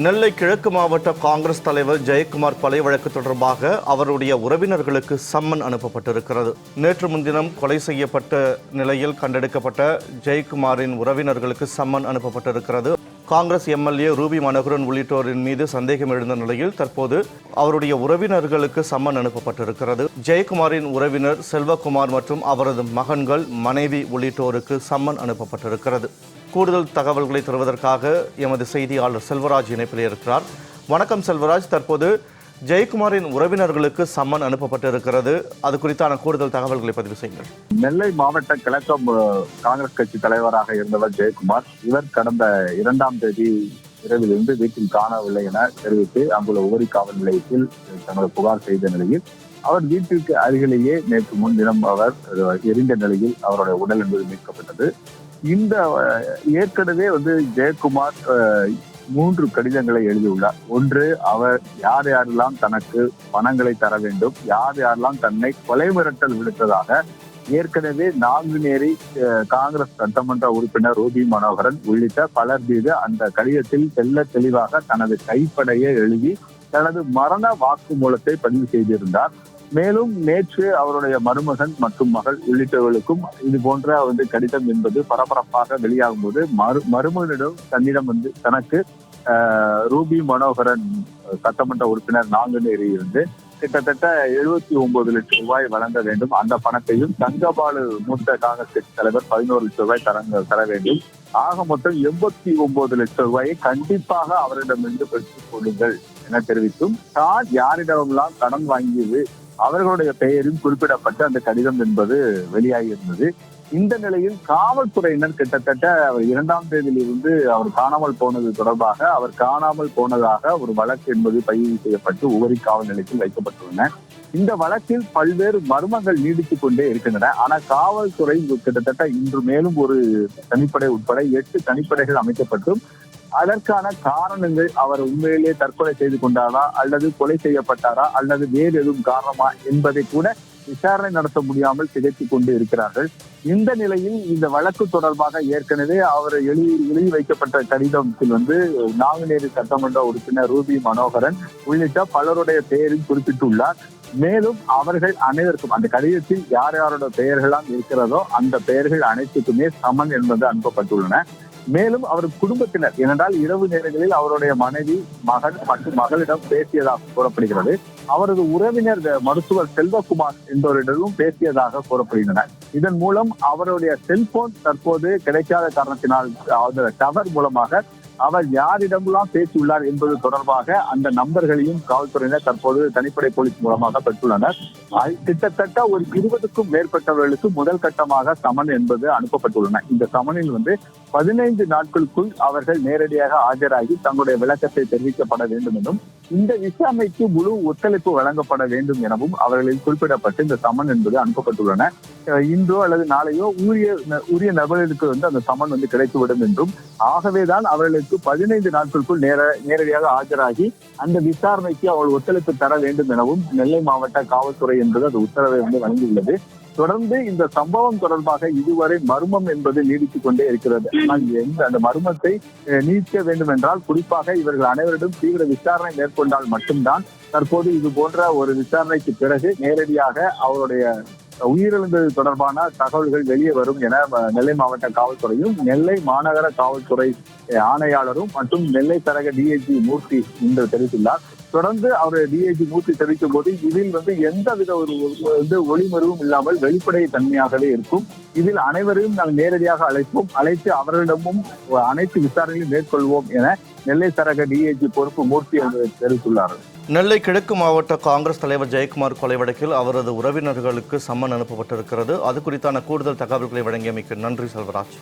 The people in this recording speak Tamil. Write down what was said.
நெல்லை கிழக்கு மாவட்ட காங்கிரஸ் தலைவர் ஜெயக்குமார் கொலை வழக்கு தொடர்பாக அவருடைய உறவினர்களுக்கு சம்மன் அனுப்பப்பட்டிருக்கிறது. நேற்று முன்தினம் கொலை செய்யப்பட்ட நிலையில் கண்டெடுக்கப்பட்ட ஜெயக்குமாரின் உறவினர்களுக்கு சம்மன் அனுப்பப்பட்டிருக்கிறது. காங்கிரஸ் எம்எல்ஏ ரூபி மனோகரன் உள்ளிட்டோரின் மீது சந்தேகம் எழுந்த நிலையில் தற்போது அவருடைய உறவினர்களுக்கு சம்மன் அனுப்பப்பட்டிருக்கிறது. ஜெயக்குமாரின் உறவினர் செல்வகுமார் மற்றும் அவரது மகன்கள் மனைவி உள்ளிட்டோருக்கு சம்மன் அனுப்பப்பட்டிருக்கிறது. கூடுதல் தகவல்களை தருவதற்காக எமது செய்தியாளர் செல்வராஜ் இணைப்பில் இருக்கிறார். வணக்கம் செல்வராஜ். தற்போது ஜெயக்குமாரின் உறவினர்களுக்கு சம்மன் அனுப்பப்பட்டிருக்கிறது. அது குறித்தான கூடுதல் தகவல்களை பதிவு செய்யுங்கள். நெல்லை மாவட்ட கிழக்கம் காங்கிரஸ் கட்சி தலைவராக இருந்தவர் ஜெயக்குமார் இவர் கடந்த இரண்டாம் தேதி இரவிலிருந்து வீட்டில் காணவில்லை என தெரிவித்து அங்குள்ள உபரி காவல் நிலையத்தில் தனது புகார் செய்த நிலையில் அவர் வீட்டிற்கு அருகிலேயே நேற்று முன்தினம் அவர் எரிந்த நிலையில் அவருடைய உடல் என்பது மீட்கப்பட்டது. இந்த ஏற்கனவே வந்து ஜெயக்குமார் மூன்று கடிதங்களை எழுதியுள்ளார். ஒன்று அவர் யார் யாரெல்லாம் தனக்கு பணங்களை தர வேண்டும் யார் யாரெல்லாம் தன்னை கொலை மிரட்டல் விடுத்ததாக ஏற்கனவே நாங்குநேரி காங்கிரஸ் சட்டமன்ற உறுப்பினர் ரூபி மனோகரன் உள்ளிட்ட பலர் மீது அந்த கடிதத்தில் தெல்ல தெளிவாக தனது கைப்படையை எழுதி தனது மரண வாக்குமூலத்தை பதிவு செய்திருந்தார். மேலும் நேற்று அவருடைய மருமகன் மற்றும் மகள் உள்ளிட்டவர்களுக்கும் இது போன்ற வந்து கடிதம் என்பது பரபரப்பாக வெளியாகும் போது மரு மருமகனிடம் தன்னிடம் வந்து தனக்கு ரூபி மனோகரன் சட்டமன்ற உறுப்பினர் நாங்குநேரி இருந்து கிட்டத்தட்ட எழுபத்தி ஒன்பது லட்சம் ரூபாய் வழங்க வேண்டும். அந்த பணத்தையும் தங்கபாலு மூத்த காங்கிரஸ் கட்சி தலைவர் பதினோரு லட்சம் ரூபாய் தர தர வேண்டும். ஆக மொத்தம் எண்பத்தி ஒன்பது லட்சம் ரூபாயை கண்டிப்பாக அவரிடமிருந்து பெற்றுக் கொள்ளுங்கள் என தெரிவித்தும் தான் யாரிடமெல்லாம் கடன் வாங்கியது அவர்களுடைய பெயரும் குறிப்பிடப்பட்ட அந்த கடிதம் என்பது வெளியாகியிருந்தது. இந்த நிலையில் காவல்துறையினர் கிட்டத்தட்ட அவர் இரண்டாம் தேதியிலிருந்து அவர் காணாமல் போனது தொடர்பாக அவர் காணாமல் போனதாக ஒரு வழக்கு என்பது பதிவு செய்யப்பட்டு உவரி காவல் நிலையத்தில் வைக்கப்பட்டுள்ளன. இந்த வழக்கில் பல்வேறு மர்மங்கள் நீடித்துக் கொண்டே இருக்கின்றன. ஆனால் காவல்துறை கிட்டத்தட்ட இன்று மேலும் ஒரு தனிப்படை உட்பட எட்டு தனிப்படைகள் அமைக்கப்பட்டும் அதற்கான காரணங்கள் அவர் உண்மையிலேயே தற்கொலை செய்து கொண்டாரா அல்லது கொலை செய்யப்பட்டாரா அல்லது வேறு எதுவும் காரணமா என்பதை கூட விசாரணை நடத்த முடியாமல் திகைத்துக் கொண்டு இருக்கிறார்கள். இந்த நிலையில் இந்த வழக்கு தொடர்பாக ஏற்கனவே அவர் எழுதி எழுதி வைக்கப்பட்ட கடிதத்தில் வந்து நாங்குநேரி சட்டமன்ற உறுப்பினர் ரூபி மனோகரன் உள்ளிட்ட பலருடைய பெயரில் குறிப்பிட்டுள்ளார். மேலும் அவர்கள் அனைவருக்கும் அந்த கடிதத்தில் யார் யாரோட பெயர்களாம் இருக்கிறதோ அந்த பெயர்கள் அனைத்துக்குமே சமன் என்பது அனுப்பப்பட்டுள்ளன. மேலும் அவர் குடும்பத்தினர். ஏனென்றால் இரவு நேரங்களில் அவருடைய மனைவி மகன் மற்றும் மகளிடம் பேசியதாக கூறப்படுகிறது. அவரது உறவினர் மருத்துவர் செல்வகுமார் என்பவரிடமும் பேசியதாக கூறப்படுகின்றன. இதன் மூலம் அவருடைய செல்போன் தற்போது கிடைக்காத காரணத்தினால் டவர் மூலமாக அவர் யாரிடமெல்லாம் பேசியுள்ளார் என்பது தொடர்பாக அந்த நம்பர்களையும் காவல்துறையினர் தற்போது தனிப்படை போலீஸ் மூலமாக பெற்றுள்ளனர். கிட்டத்தட்ட ஒரு இருபதுக்கும் மேற்பட்டவர்களுக்கு முதல் கட்டமாக சமன் என்பது அனுப்பப்பட்டுள்ளன. இந்த சமனில் வந்து பதினைந்து நாட்களுக்குள் அவர்கள் நேரடியாக ஆஜராகி தங்களுடைய விளக்கத்தை தெரிவிக்கப்பட வேண்டும் என்றும் இந்த விசாரணைக்கு முழு ஒத்துழைப்பு வழங்கப்பட வேண்டும் எனவும் அவர்களில் குறிப்பிடப்பட்டு இந்த சமன் என்பது அனுப்பப்பட்டுள்ளன. இன்றோ அல்லது நாளையோ உரிய உரிய நபர்களுக்கு வந்து அந்த சமன் வந்து கிடைத்துவிடும் என்றும் ஆகவேதான் அவர்களுக்கு பதினைந்து நாட்களுக்குள் நேர நேரடியாக ஆஜராகி அந்த விசாரணைக்கு அவர்கள் ஒத்துழைப்பு தர வேண்டும் எனவும் நெல்லை மாவட்ட காவல்துறை என்பது அது உத்தரவை வந்து வழங்கியுள்ளது. தொடர்ந்து இந்த சம்பவம் தொடர்பாக இதுவரை மர்மம் என்பது நீடித்துக் கொண்டே இருக்கிறது. ஆனால் எந்த அந்த மர்மத்தை நீக்க வேண்டும் என்றால் குறிப்பாக இவர்கள் அனைவரிடம் தீவிர விசாரணை மேற்கொண்டால் மட்டும்தான் தற்போது இது போன்ற ஒரு விசாரணைக்கு பிறகு நேரடியாக அவருடைய உயிரிழந்தது தொடர்பான தகவல்கள் வெளியே வரும் என நெல்லை மாவட்ட காவல்துறையும் நெல்லை மாநகர காவல்துறை ஆணையாளரும் மற்றும் நெல்லை தரக டிஐஜி மூர்த்தி இன்று தெரிவித்துள்ளார். தொடர்ந்து அவர் டிஐஜி மூர்த்தி தெரிவிக்கும் போது இதில் வந்து எந்த வித ஒரு வந்து ஒளிமருவும் இல்லாமல் வெளிப்படை தன்மையாகவே இருக்கும். இதில் அனைவரையும் நாங்கள் நேரடியாக அழைப்போம். அழைத்து அவர்களிடமும் அனைத்து விசாரணைகளையும் மேற்கொள்வோம் என நெல்லை தரக டிஐஜி பொறுப்பு மூர்த்தி அவர்கள் தெரிவித்துள்ளார் நெல்லை கிழக்கு மாவட்ட காங்கிரஸ் தலைவர் ஜெயக்குமார் கொலை வழக்கில் அவரது உறவினர்களுக்கு சம்மன் அனுப்பப்பட்டிருக்கிறது. அது குறித்தான கூடுதல் தகவல்களை வழங்கியமைக்கு நன்றி செல்வராஜ்.